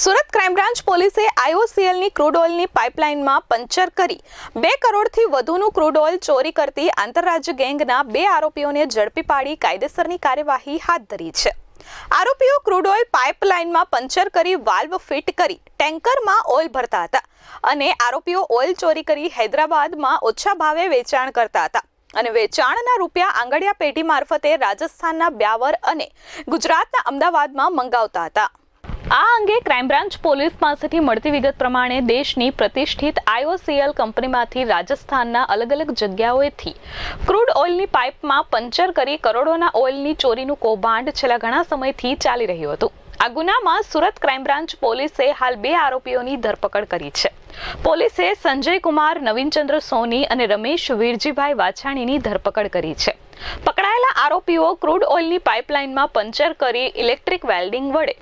Surat crime branch પોલીસે આઈઓસીએલની crude ઓઇલની પાઇપલાઇનમાં પંચર કરી બે કરોડથી વધુનું ક્રૂડ ઓઇલ ચોરી કરતી આંતરરાજ્ય ગેંગના બે આરોપીઓને ઝડપી પાડી કાયદેસરની કાર્યવાહી હાથ ધરી છે. આરોપીઓ ક્રૂડ ઓઇલ પાઇપલાઇનમાં પંચર કરી વાલ્વ ફિટ કરી ટેન્કરમાં ઓઇલ ભરતા હતા અને આરોપીઓ ઓઇલ ચોરી કરી હૈદરાબાદમાં ઓછા ભાવે વેચાણ કરતા હતા અને વેચાણના રૂપિયા આંગડિયા પેઢી મારફતે રાજસ્થાનના બ્યાવર અને ગુજરાતના અમદાવાદમાં મંગાવતા હતા. આ અંગે ક્રાઇમ બ્રાન્ચ પોલીસ પાસેથી મળતી વિગત પ્રમાણે દેશની પ્રતિષ્ઠિત આઈઓસીએલ કંપનીમાંથી રાજસ્થાનના અલગ અલગ જગ્યાઓએથી ક્રૂડ ઓઇલની પાઇપમાં પંચર કરી કરોડોના ઓઇલની ચોરીનું કૌભાંડ છેલ્લા ઘણા સમયથી ચાલી રહ્યું હતું. આ ગુનામાં સુરત ક્રાઇમ બ્રાન્ચ પોલીસે હાલ બે આરોપીઓની ધરપકડ કરી છે. પોલીસે સંજય કુમાર, નવીનચંદ્ર સોની અને રમેશ વીરજીભાઈ વાછાણીની ધરપકડ કરી છે. પકડાયેલા આરોપીઓ ક્રૂડ ઓઇલની પાઇપલાઇનમાં પંચર કરી ઇલેક્ટ્રિક વેલ્ડિંગ વડે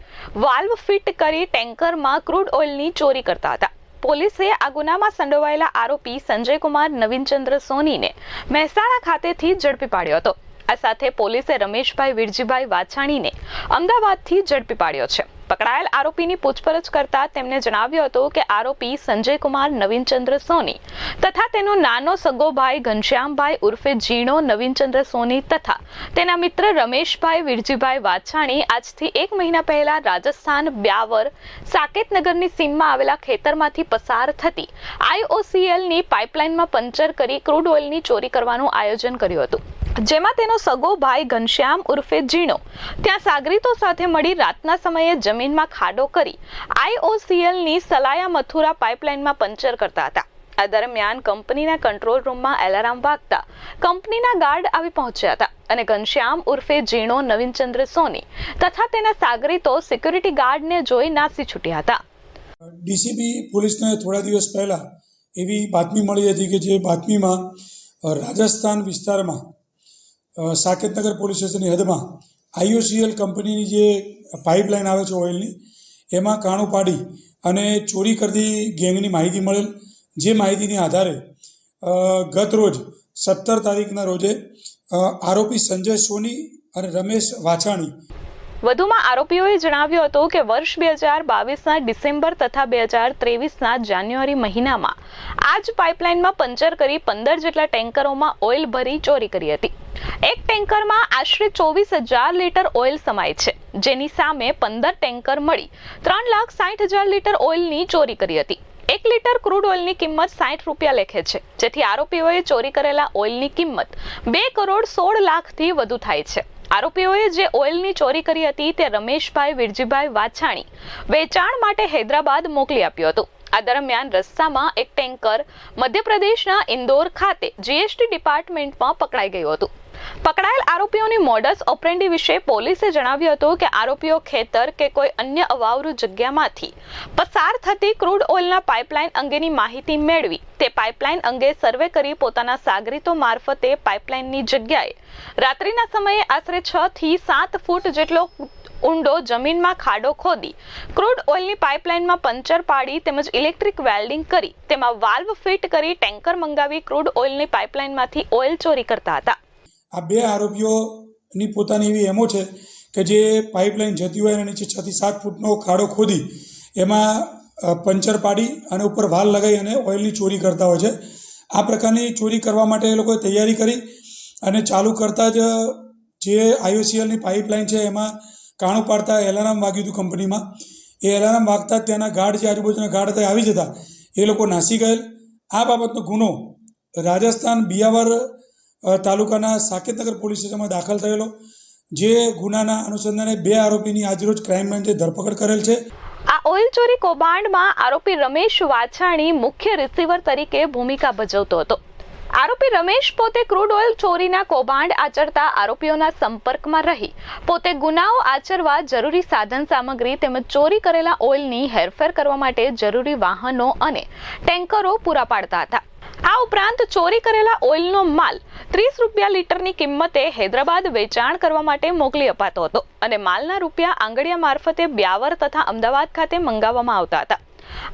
વાલ્વ ફિટ કરી ટેન્કરમાં ક્રૂડ ઓઇલની ચોરી કરતા હતા. પોલીસે આ ગુનામાં સંડોવાયેલા આરોપી સંજય કુમાર નવીનચંદ્ર સોનીને મહેસાણા ખાતેથી ઝડપી પાડ્યો હતો. આ સાથે પોલીસે રમેશભાઈ વિરજીભાઈ વાછાણીને અમદાવાદથી ઝડપી પાડ્યો છે. પકડાયેલ આરોપીની પૂછપરછ કરતા તેમણે જણાવ્યું હતું કે આરોપી સંજય કુમાર નવીનચંદ્ર સોની તથા તેનો નાનો સગો ભાઈ ઘનશ્યામભાઈ ઉર્ફે જીણો નવીનચંદ્ર સોની તથા તેના મિત્ર રમેશભાઈ વિરજીભાઈ વાછાણી આજથી એક મહિના પહેલા રાજસ્થાન બ્યાવર સાકેતનગરની સીમમાં આવેલા ખેતરમાંથી પસાર થતી આઈઓસીએલની પાઇપલાઇનમાં પંચર કરી ક્રૂડ ઓઇલની ચોરી કરવાનું આયોજન કર્યું હતું. જેમાં તેનો સગો ભાઈ ઘનશ્યામ ઉર્ફે ઝીણો. ત્યાં સાગરીતો સાથે મળી રાતના સમયે જમીનમાં ખાડો કરી આઈઓસીએલની સલાયા મથુરા પાઇપલાઇનમાં પંચર કરતા હતા. આ દરમિયાન કંપનીના કંટ્રોલ રૂમમાં એલાર્મ વાગતા કંપનીના ગાર્ડ આવી પહોંચ્યા હતા અને ઘનશ્યામ ઉર્ફે ઝીણો, નવીનચંદ્ર સોની તથા તેના સાગરીતો સિક્યુરિટી ગાર્ડને જોઈ નાસી છૂટ્યા હતા. ડીસીબી પોલીસને થોડા દિવસ પહેલાં એવી બાતમી મળી હતી કે જે બાતમીમાં રાજસ્થાન વિસ્તારમાં સાકેતનગર પોલીસ સ્ટેશનની હદમાં આઈઓસીએલ કંપનીની જે પાઇપલાઇન આવે છે ઓઇલની, એમાં કાણું પાડી અને ચોરી કરતી ગેંગની માહિતી મળેલ. જે માહિતીની આધારે ગત રોજ સત્તર તારીખના રોજે આરોપી સંજય સોની અને રમેશ વાછાણી વધુમાં આરોપીઓએ જણાવ્યું હતું કે વર્ષ બે હજાર બાવીસના ડિસેમ્બર તથા બે હજાર ત્રેવીસના જાન્યુઆરી મહિનામાં આ જ પાઇપલાઇનમાં પંચર કરી પંદર જેટલા ટેન્કરોમાં ઓઇલ ભરી ચોરી કરી હતી. એક ટેન્કરમાં આશરે ચોવીસ હજાર લીટર ઓઇલ સમાય છે, જેની સામે પંદર ટેન્કર મળી ત્રણ લાખ સાઠ હજાર લીટર ઓઇલની ચોરી કરી હતી. એક લીટર ક્રૂડ ઓઇલની કિંમત સાઠ રૂપિયા લેખે છે, જેથી આરોપીઓએ ચોરી કરેલા ઓઇલની કિંમત બે કરોડ સોળ લાખથી વધુ થાય છે. આરોપીઓએ જે ઓઇલની ચોરી કરી હતી તે રમેશભાઈ વિરજીભાઈ વાછાણી વેચાણ માટે હૈદરાબાદ મોકલી આપ્યું હતું. આ દરમિયાન રસ્તામાં એક ટેન્કર મધ્યપ્રદેશના ઇન્દોર ખાતે જીએસટી ડિપાર્ટમેન્ટમાં પકડાઈ ગયું હતું. પકડાયેલ આરોપીઓની મોડસ ઓપરેન્ડી વિશે પોલીસે જણાવ્યું હતું કે આરોપીઓ ખેતર કે કોઈ અન્ય અવાવરુ જગ્યામાંથી પસાર થતી ક્રૂડ ઓઇલના પાઇપલાઇન અંગેની માહિતી મેળવી. તે પાઇપલાઇન અંગે સર્વે કરી પોતાના સાગરીતો મારફતે પાઇપલાઇનની જગ્યાએ. રાત્રિના સમયે આશરે છ થી સાત ફૂટ જેટલો ઊંડો જમીનમાં ખાડો ખોદી, ક્રૂડ ઓઇલની પાઇપલાઇનમાં પંચર પાડી તેમજ ઇલેક્ટ્રિક વેલ્ડિંગ કરી, તેમાં વાલ્વ ફિટ કરી ટેન્કર મંગાવી ક્રૂડ ઓઇલની પાઇપલાઇનમાંથી ઓઇલ ચોરી કરતા હતા. આ બે આરોપીઓની પોતાની એવી એમો છે કે જે પાઇપલાઇન જતી હોય એના નીચે છથી સાત ફૂટનો ખાડો ખોદી એમાં પંચર પાડી અને ઉપર વાલ લગાવી અને ઓઇલની ચોરી કરતા હોય છે. આ પ્રકારની ચોરી કરવા માટે એ લોકોએ તૈયારી કરી અને ચાલુ કરતાં જ જે આઈઓસીએલની પાઇપલાઇન છે એમાં કાણું પાડતા એલાર્મ વાગ્યું હતું કંપનીમાં. એ એલાર્મ વાગતા ત્યાંના ગાર્ડ જે આજુબાજુના ગાર્ડ હતા આવી જતા. એ લોકો નાસી ગયેલ. આ બાબતનો ગુનો રાજસ્થાન બિયાવર તાલુકાના સાકેતનગર પોલીસ સ્ટેશનમાં દાખલ થયેલો, જે ગુનાના અનુસંધાને બે આરોપીની આજરોજ ક્રાઇમ બ્રાન્ચે ધરપકડ કરેલ છે. આ ઓઇલ ચોરી કૌભાંડમાં આરોપી રમેશ વાછાણી મુખ્ય રિસીવર તરીકે ભૂમિકા ભજવતો હતો. આરોપી રમેશ પોતે ક્રૂડ ઓઇલ ચોરીના કૌભાંડ આચરતા આરોપીઓના સંપર્કમાં રહી. પોતે ગુનાઓ આચરવા જરૂરી સાધન સામગ્રી તેમજ ચોરી કરેલા ઓઇલની હેરફેર કરવા માટે જરૂરી વાહનો અને ટેન્કરો પૂરા પાડતા હતા. આ ઉપરાંત ચોરી કરેલા ઓઇલનો માલ ત્રીસ રૂપિયા લીટરની કિંમતે હૈદરાબાદ વેચાણ કરવા માટે મોકલી અપાતો હતો અને માલના રૂપિયા આંગળિયા મારફતે બ્યાવર તથા અમદાવાદ ખાતે મંગાવવામાં આવતા હતા.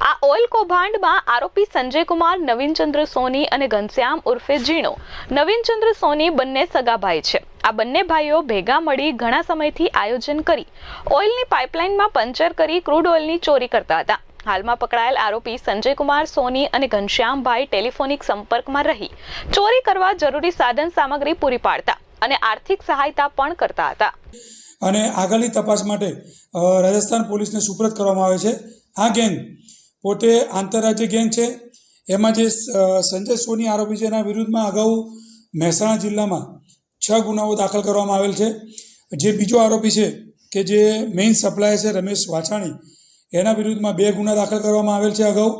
આ ઓઇલ કૌભાંડમાં આરોપી સંજય કુમાર નવીનચંદ્ર સોની અને ઘનશ્યામ ઉર્ફે જીણો નવીનચંદ્ર સોની બંને સગાભાઈ છે. આ બંને ભાઈઓ ભેગા મળી ઘણા સમયથી આયોજન કરી ઓઇલની પાઇપલાઇનમાં પંચર કરી ક્રૂડ ઓઇલની ચોરી કરતા હતા. હાલમાં પકડાયેલ આરોપી સંજય કુમાર સોની અને ઘનશ્યામભાઈ ટેલિફોનિક સંપર્કમાં રહી. ચોરી કરવા જરૂરી સાધન સામગ્રી પૂરી પાડતા અને આર્થિક સહાયતા પણ કરતા હતા. અને આગળની તપાસ માટે રાજસ્થાન પોલીસને સુપ્રત કરવામાં આવે છે. આ ગેંગ પોતે આંતરરાજ્ય ગેંગ છે. એમાં જે સંજય સોની આરોપી છે એના વિરુદ્ધમાં અગાઉ મહેસાણા જિલ્લામાં છ ગુનાઓ દાખલ કરવામાં આવેલ છે. જે બીજો આરોપી છે કે જે મેઇન સપ્લાયર છે રમેશ વાછાણી એના વિરુદ્ધમાં બે ગુના દાખલ કરવામાં આવેલ છે અગાઉ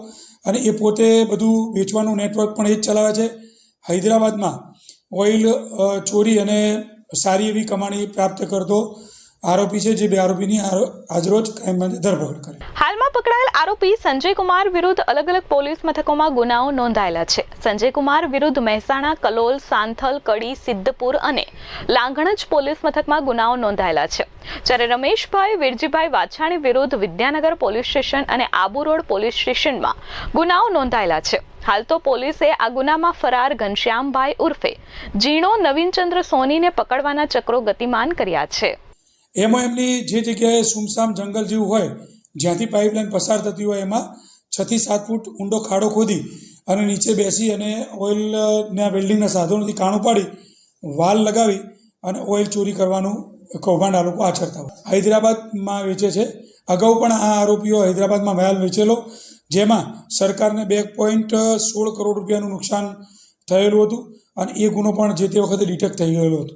અને એ પોતે બધું વેચવાનું નેટવર્ક પણ એ જ ચલાવે છે. હૈદરાબાદમાં ઓઇલ ચોરી અને સારી એવી કમાણી પ્રાપ્ત કરતો આરોપી છે જે બે આરોપીની આજરોજ ક્રાઇમ ધરપકડ કરી. હાલમાં પકડાયેલ આરોપી સંજય કુમાર વિરુદ્ધ અલગ અલગ પોલીસ મથકોમાં ગુનાઓ નોંધાયેલા છે. સંજય કુમાર વિરુદ્ધ મહેસાણા, કલોલ, સાંથલ, કડી, સિદ્ધપુર અને લાંઘણજ પોલીસ મથકમાં ગુનાઓ નોંધાયેલા છે. જ્યારે રમેશભાઈ, વિરજીભાઈ વાછાણી વિરુદ્ધ વિદ્યાનગર પોલીસ સ્ટેશન અને આબુ રોડ પોલીસ સ્ટેશનમાં ગુનાઓ નોંધાયેલા છે. હાલ તો પોલીસે આ ગુનામાં ફરાર ઘનશ્યામભાઈ ઉર્ફે જીણો નવીનચંદ્ર સોનીને પકડવાના ચક્રો ગતિમાન કર્યા છે. એમાં એમની જે જગ્યાએ સુમસામ જંગલ જેવું હોય, જ્યાંથી પાઇપલાઇન પસાર થતી હોય, એમાં છથી સાત ફૂટ ઊંડો ખાડો ખોદી અને નીચે બેસી અને ઓઇલના વેલ્ડિંગના સાધનોથી કાણું પાડી, વાલ લગાવી અને ઓઇલ ચોરી કરવાનું કૌભાંડ આ લોકો આચરતા હોય. હૈદરાબાદમાં વેચે છે. અગાઉ પણ આ આરોપીઓ હૈદરાબાદમાં વાલ વેચેલો, જેમાં સરકારને બે પોઈન્ટ સોળ કરોડ રૂપિયાનું નુકસાન થયેલું હતું અને એ ગુનો પણ જે તે વખતે ડિટેક્ટ થઈ ગયેલો હતો.